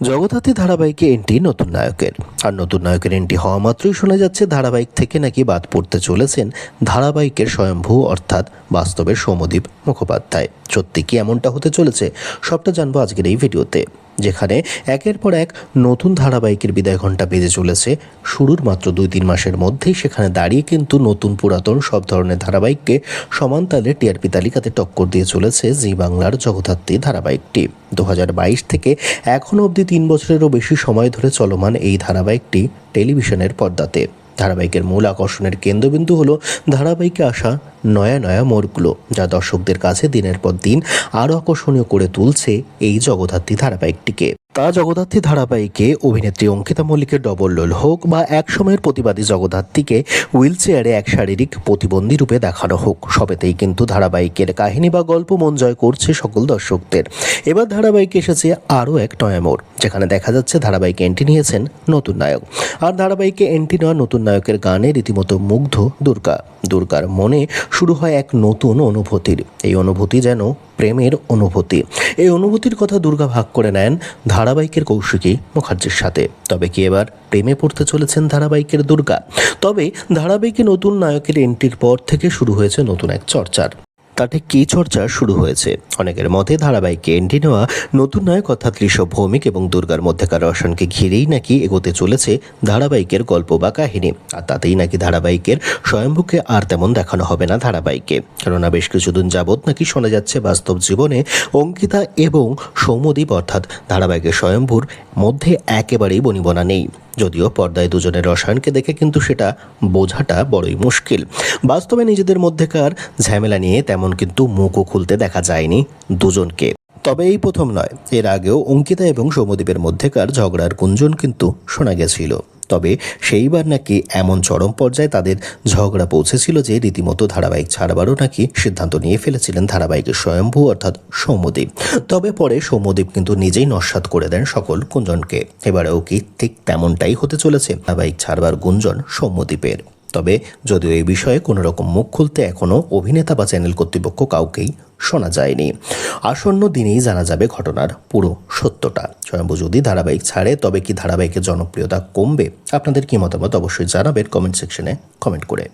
জগদ্ধাত্রী ধারাবাহিকে এন্ট্রি নতুন নায়কের। আর নতুন নায়কের এন্ট্রি হওয়া মাত্রই শোনা যাচ্ছে ধারাবাহিক থেকে নাকি বাদ পড়তে চলেছেন ধারাবাহিকের স্বয়ম্ভূ, অর্থাৎ বাস্তবের সৌমদীপ মুখোপাধ্যায়। সত্যি কি এমনটা হতে চলেছে, সবটা জানব আজকের এই ভিডিওতে। যেখানে একের পর এক নতুন ধারাবাহিকের বিদায় ঘণ্টা বেজে চলেছে। শুরুর মাত্র দুই তিন মাসের মধ্যেই সেখানে দাঁড়িয়ে কিন্তু নতুন পুরাতন সব ধরনের ধারাবাহিককে সমান তালে টিআরপি তালিকাতে টক্কর দিয়ে চলেছে জি বাংলার জগদ্ধাত্রী ধারাবাহিকটি। দু হাজার বাইশ থেকে এখনও অবধি তিন বছরেরও বেশি সময় ধরে চলমান এই ধারাবাহিকটি টেলিভিশনের পর্দাতে। ধারাবাহিকের মূল আকর্ষণের কেন্দ্রবিন্দু হলো ধারাবাহিকে আসা নয়া নয়া মোড়গুলো, যা দর্শকদের কাছে দিনের পর দিন আরও আকর্ষণীয় করে তুলছে এই জগদ্ধাত্রী ধারাবাহিকটিকে। তা জগদ্ধাত্রী ধারাবাহিকে অভিনেত্রী অঙ্কিতা মল্লিকের ডবল রোল হোক বা এক সময়ের প্রতিবাদী জগদ্ধাত্রীকে হুইল চেয়ারে এক শারীরিক প্রতিবন্ধী রূপে দেখানো হোক, সবেতেই কিন্তু ধারাবাহিকের কাহিনী বা গল্প মন জয় করছে সকল দর্শকদের। এবার ধারাবাহিকে এসেছে আরও এক নয়ামোড় যেখানে দেখা যাচ্ছে ধারাবাহিকে এন্ট্রি নিয়েছেন নতুন নায়ক। আর ধারাবাহিকে এন্ট্রি নেওয়া নতুন নায়কের গানে রীতিমতো মুগ্ধ দুর্গা। দুর্গার মনে শুরু হয় এক নতুন অনুভূতির। এই অনুভূতি যেন প্রেমের অনুভূতি। এই অনুভূতির কথা দুর্গা ভাগ করে নেন ধারাবাহিকের কৌশিকী মুখার্জির সাথে। তবে কি এবার প্রেমে পড়তে চলেছেন ধারাবাহিকের দুর্গা? তবে ধারাবাহিকে নতুন নায়কের এন্ট্রির পর থেকে শুরু হয়েছে নতুন এক চর্চার। তাতে কী চর্চা শুরু হয়েছে? অনেকের মতে ধারাবাহিকে এন্ট্রি নেওয়া নতুন নায়ক অর্থাৎ ঋষভ ভৌমিক এবং দুর্গার মধ্যেকার রসায়নকে ঘিরেই নাকি এগোতে চলেছে ধারাবাহিকের গল্প বা কাহিনী। আর তাতেই নাকি ধারাবাহিকের স্বয়ম্ভুকে আর তেমন দেখানো হবে না ধারাবাহিকে কেননা বেশ কিছুদিন যাবৎ নাকি শোনা যাচ্ছে বাস্তব জীবনে অঙ্কিতা এবং সৌমদ্বীপ অর্থাৎ ধারাবাহিকের স্বয়ম্ভুর মধ্যে একেবারেই বনিবনা নেই। যদিও পর্দায় দুজনের রসায়নকে দেখে কিন্তু সেটা বোঝাটা বড়ই মুশকিল। বাস্তবে নিজেদের মধ্যেকার ঝামেলা নিয়ে তেমন কিন্তু মুখও খুলতে দেখা যায়নি দুজনকে। তবে এই প্রথম নয়, এর আগেও অঙ্কিতা এবং সৌমদ্বীপের মধ্যেকার ঝগড়ার গুঞ্জন কিন্তু শোনা গেছিল। তবে সেইবার নাকি এমন চরম পর্যায়ে তাদের ঝগড়া পৌঁছেছিল যে রীতিমতো ধারাবাহিক ছাড়বারও নাকি সিদ্ধান্ত নিয়ে ফেলেছিলেন ধারাবাহিকের স্বয়ম্ভু অর্থাৎ সৌম্যদীপ তবে পরে সৌম্যদীপ কিন্তু নিজেই নস্বাত করে দেন সকল গুঞ্জনকে। এবারেও কি ঠিক তেমনটাই হতে চলেছে? ধারাবাহিক ছাড়বার গুঞ্জন সৌম্যদীপের। তবে যদিও এই বিষয়ে কোনো রকম মুখ খুলতে এখনও অভিনেতা বা চ্যানেল কর্তৃপক্ষ কাউকেই শোনা যায়নি। আসন্ন দিনেই জানা যাবে ঘটনার পুরো সত্যটা। স্বয়ম্ভু যদি ধারাবাহিক ছাড়ে, তবে কি ধারাবাহিকের জনপ্রিয়তা কমবে? আপনাদের কি মতামত অবশ্যই জানাবেন কমেন্ট সেকশনে কমেন্ট করে।